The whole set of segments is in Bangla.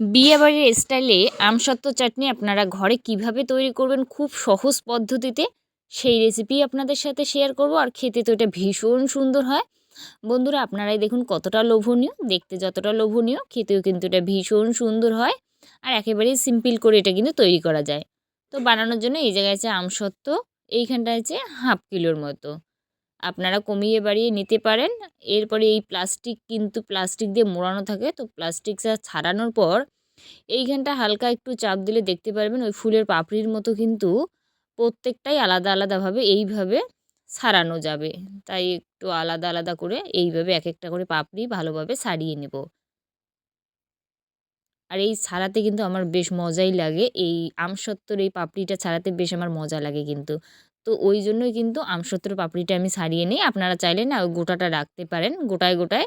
বিয়েবাড়ির স্টাইলে আমসত্ত্ব চাটনি আপনারা ঘরে কীভাবে তৈরি করবেন খুব সহজ পদ্ধতিতে সেই রেসিপি আপনাদের সাথে শেয়ার করব আর খেতে তো এটা ভীষণ সুন্দর হয়। বন্ধুরা, আপনারাই দেখুন কতটা লোভনীয়, দেখতে যতটা লোভনীয়, খেতেও কিন্তু এটা ভীষণ সুন্দর হয় আর একেবারেই সিম্পল করে এটা কিন্তু তৈরি করা যায়। তো বানানোর জন্য এই জায়গায় আছে আমসত্ত্ব এইখানটা আছে হাফ কিলোর মতো। আপনারা কমিয়ে বাড়িয়ে নিতে পারেন। এরপরে এই প্লাস্টিক কিন্তু প্লাস্টিক দিয়ে মোড়ানো থাকে। তো প্লাস্টিকটা ছাড়ানোর পর এইখানটা হালকা একটু চাপ দিলে দেখতে পারবেন ওই ফুলের পাপড়ির মতো কিন্তু প্রত্যেকটাই আলাদা আলাদাভাবে এইভাবে সারানো যাবে। তাই একটু আলাদা আলাদা করে এইভাবে এক একটা করে পাপড়ি ভালোভাবে সারিয়ে নেব। আর এই ছাড়াতে কিন্তু আমার বেশ মজাই লাগে। এই আমসত্ত্বর এই পাপড়িটা ছাড়াতে বেশ আমার মজা লাগে কিন্তু। তো ওই জন্যই কিন্তু আমসত্ত্বর পাপড়িটা আমি সারিয়ে নিই। আপনারা চাইলে না ওই গোটাটা রাখতে পারেন, গোটায় গোটায়।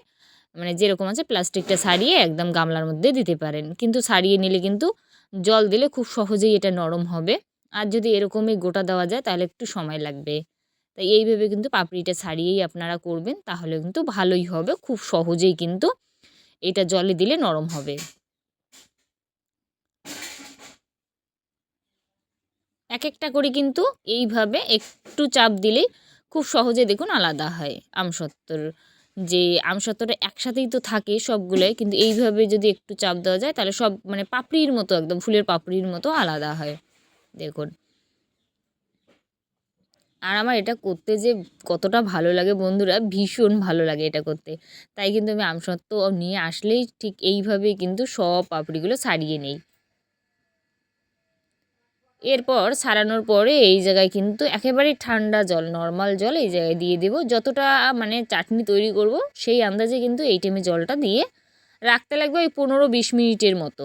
মানে যেরকম আছে প্লাস্টিকটা সারিয়ে একদম গামলার মধ্যে দিতে পারেন। কিন্তু সারিয়ে নিলে কিন্তু জল দিলে খুব সহজেই এটা নরম হবে। আর যদি এরকমই গোটা দেওয়া যায় তাহলে একটু সময় লাগবে। তাই এইভাবে কিন্তু পাপড়িটা ছাড়িয়েই আপনারা করবেন, তাহলে কিন্তু ভালোই হবে। খুব সহজেই কিন্তু এটা জলে দিলে নরম হবে। এক একটা করে কিন্তু এইভাবে একটু চাপ দিলেই খুব সহজে দেখুন আলাদা হয় আমসত্ত্বর যে আমসত্ত্বটা একসাথেই তো থাকে সবগুলোই, কিন্তু এইভাবে যদি একটু চাপ দেওয়া যায় তাহলে সব মানে পাপড়ির মতো একদম, ফুলের পাপড়ির মতো আলাদা হয়। দেখুন। আর আমার এটা করতে যে কতটা ভালো লাগে বন্ধুরা, ভীষণ ভালো লাগে এটা করতে। তাই কিন্তু আমি আমসত্ত্ব নিয়ে আসলেই ঠিক এইভাবেই কিন্তু সব পাপড়িগুলো ছাড়িয়ে নেই। এরপর সারানোর পরে এই জায়গায় কিন্তু একেবারেই ঠান্ডা জল নর্মাল জল এই জায়গায় দিয়ে দেবো। যতটা মানে চাটনি তৈরি করব সেই আন্দাজে কিন্তু এই টাইমে জলটা দিয়ে রাখতে লাগবে ওই পনেরো বিশ মিনিটের মতো।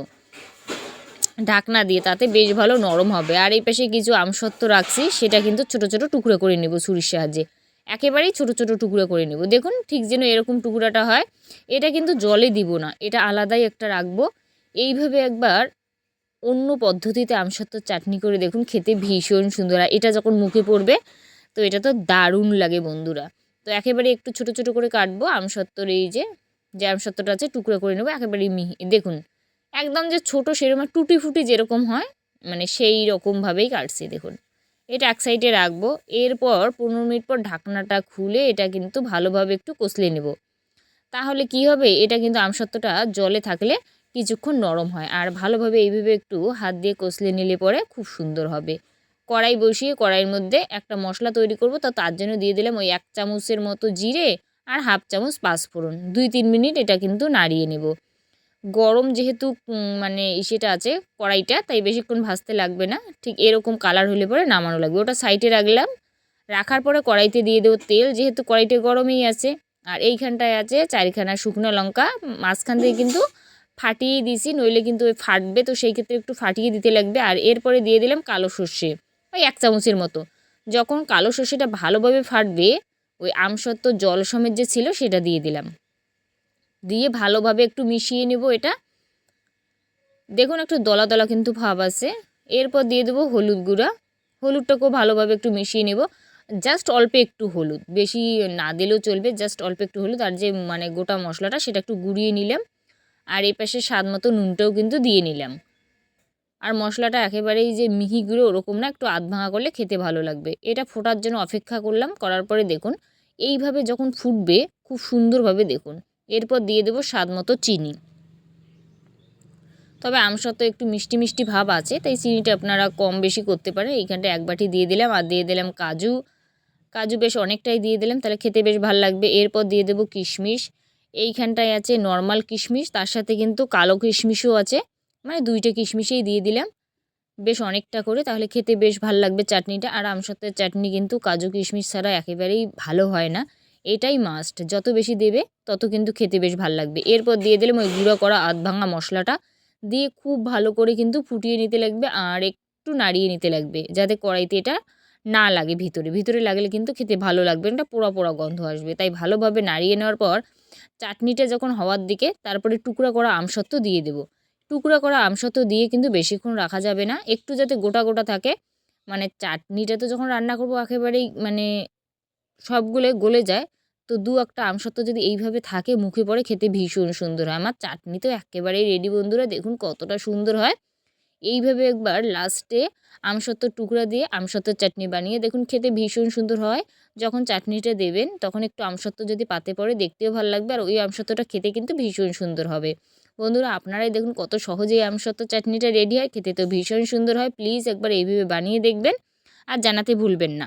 ঢাকনা দিয়ে, তাতে বেশ ভালো নরম হবে। আর এই পাশে কিছু আমসত্ত্ব রাখছি, সেটা কিন্তু ছোট ছোট টুকরো করে নেব ছুরির সাহায্যে। একেবারেই ছোট ছোট টুকরো করে নেব। দেখুন ঠিক যেন এরকম টুকরাটা হয়। এটা কিন্তু জলে দিব না, এটা আলাদাই একটা রাখব। এইভাবে একবার অন্য পদ্ধতিতে আমসত্ত্বর চাটনি করে দেখুন খেতে ভীষণ সুন্দর আর এটা যখন মুখে পড়বে, তো এটা তো দারুণ লাগে বন্ধুরা। তো একেবারে একটু ছোট ছোট করে কাটবো আমসত্ত্বর এই যে যে আমসত্ত্বটা আছে টুকরো করে নেব, একেবারেই মিহি, দেখুন, একদম যে ছোটো সেরকম টুটি ফুটি যেরকম হয় মানে সেই রকমভাবেই কাটছি, দেখুন। এটা এক সাইডে রাখব, এরপর পনেরো মিনিট পর ঢাকনাটা খুলে এটা কিন্তু ভালোভাবে একটু কষলে নেব। তাহলে কি হবে, এটা কিন্তু আমসত্ত্বটা জলে থাকলে কিছুক্ষণ নরম হয়। আর ভালোভাবে এইভাবে একটু হাত দিয়ে কষলে নিলে পরে খুব সুন্দর হবে। কড়াই বসিয়ে কড়াইয়ের মধ্যে একটা মশলা তৈরি করব। তো তার জন্য দিয়ে দিলাম ওই এক চামচের মতো জিরে আর হাফ চামচ পাঁচফোড়ন। দুই তিন মিনিট এটা কিন্তু নাড়িয়ে নেব। গরম যেহেতু মানে সেটা আছে কড়াইটা, তাই বেশিক্ষণ ভাজতে লাগবে না। ঠিক এরকম কালার হলে পরে নামানো লাগবে। ওটা সাইডে রাখলাম। রাখার পরে কড়াইতে দিয়ে দেবো তেল, যেহেতু কড়াইটা গরমেই আছে। আর এইখানটায় আছে চারিখানা শুকনো লঙ্কা। মাঝখান থেকে কিন্তু ফাটিয়ে দিয়েছি নইলে কিন্তু ওই ফাটবে, তো সেই ক্ষেত্রে একটু ফাটিয়ে দিতে লাগবে। আর এরপরে দিয়ে দিলাম কালো সর্ষে, ওই এক চামচের মতো। যখন কালো সর্ষেটা ভালোভাবে ফাটবে, ওই আমসত্ত্ব জল সমেত যে ছিল, সেটা দিয়ে দিলাম। দিয়ে ভালোভাবে একটু মিশিয়ে নেব এটা। দেখুন একটু দলা দলা কিন্তু ভাব আছে। এরপর দিয়ে দেবো হলুদ গুঁড়া। হলুদটাকেও ভালোভাবে একটু মিশিয়ে নেব। জাস্ট অল্প একটু হলুদ, বেশি না দিলেও চলবে, জাস্ট অল্প একটু হলুদ। আর যে মানে গোটা মশলাটা, সেটা একটু গুঁড়িয়ে নিলাম। আর এই পাশে স্বাদ মতো নুনটাও কিন্তু দিয়ে নিলাম। আর মশলাটা একেবারেই যে মিহি গুঁড়ো ওরকম না, একটু আধ ভাঙা করলে খেতে ভালো লাগবে। এটা ফোটার জন্য অপেক্ষা করলাম, করার পরে দেখুন, এইভাবে যখন ফুটবে খুব সুন্দরভাবে দেখুন। এরপর দিয়ে দেবো স্বাদ মতো চিনি। তবে আমসত্ত্ব একটু মিষ্টি মিষ্টি ভাব আছে, তাই চিনিটা আপনারা কম বেশি করতে পারেন। এইখানটা এক বাটি দিয়ে দিলাম, আর দিয়ে দিলাম কাজু। কাজু বেশ অনেকটাই দিয়ে দিলাম, তাহলে খেতে বেশ ভালো লাগবে। এরপর দিয়ে দেবো কিশমিশ। এইখানটায় আছে নর্মাল কিশমিশ, তার সাথে কিন্তু কালো কিশমিশও আছে। মানে দুইটা কিশমিশেই দিয়ে দিলাম। বেশ অনেকটা করে, তাহলে খেতে বেশ ভালো লাগবে চাটনিটা। আর আমসত্ত্বের চাটনি কিন্তু কাজু কিশমিশ ছাড়া একেবারেই ভালো হয় না। এটাই মাস্ট যত বেশি দেবে, তত কিন্তু খেতে বেশ ভালো লাগবে। এরপর দিয়ে দিলাম ওই গুঁড়ো করা আধ ভাঙা মশলাটা। দিয়ে খুব ভালো করে কিন্তু ফুটিয়ে নিতে লাগবে আর একটু নাড়িয়ে নিতে লাগবে, যাতে কড়াইতে এটা না লাগে ভিতরে। ভিতরে লাগলে কিন্তু খেতে ভালো লাগবে এটা পোড়া পোড়া গন্ধ আসবে। তাই ভালোভাবে নাড়িয়ে নেওয়ার পর চাটনিটা যখন হওয়ার দিকে, তারপরে টুকরা করা আমসত্ত্ব দিয়ে দেবো। টুকরা করা আমসত্ত্ব দিয়ে কিন্তু বেশিক্ষণ রাখা যাবে না। একটু যাতে গোটা গোটা থাকে। মানে চাটনিটা তো যখন রান্না করব, একেবারেই মানে সবগুলো গলে যায়। তো দু একটা আমসত্ত্ব যদি এইভাবে থাকে, মুখে পড়ে খেতে ভীষণ সুন্দর হয়। আমার চাটনি তো একেবারেই রেডি বন্ধুরা, দেখুন কতটা সুন্দর হয়। এইভাবে একবার লাস্টে আমসত্ত্বর টুকরা দিয়ে আমসত্ত্বর চাটনি বানিয়ে দেখুন খেতে ভীষণ সুন্দর হয়। যখন চাটনিটা দেবেন, তখন একটু আমসত্ত্ব যদি পাতে পড়ে, দেখতেও ভালো লাগবে আর ওই আমসত্ত্বটা খেতে কিন্তু ভীষণ সুন্দর হবে। বন্ধুরা, আপনারাই দেখুন কত সহজেই আমসত্ত্ব চাটনিটা রেডি হয়, খেতে তো ভীষণ সুন্দর হয়। প্লিজ একবার এইভাবে বানিয়ে দেখবেন আর জানাতে ভুলবেন না।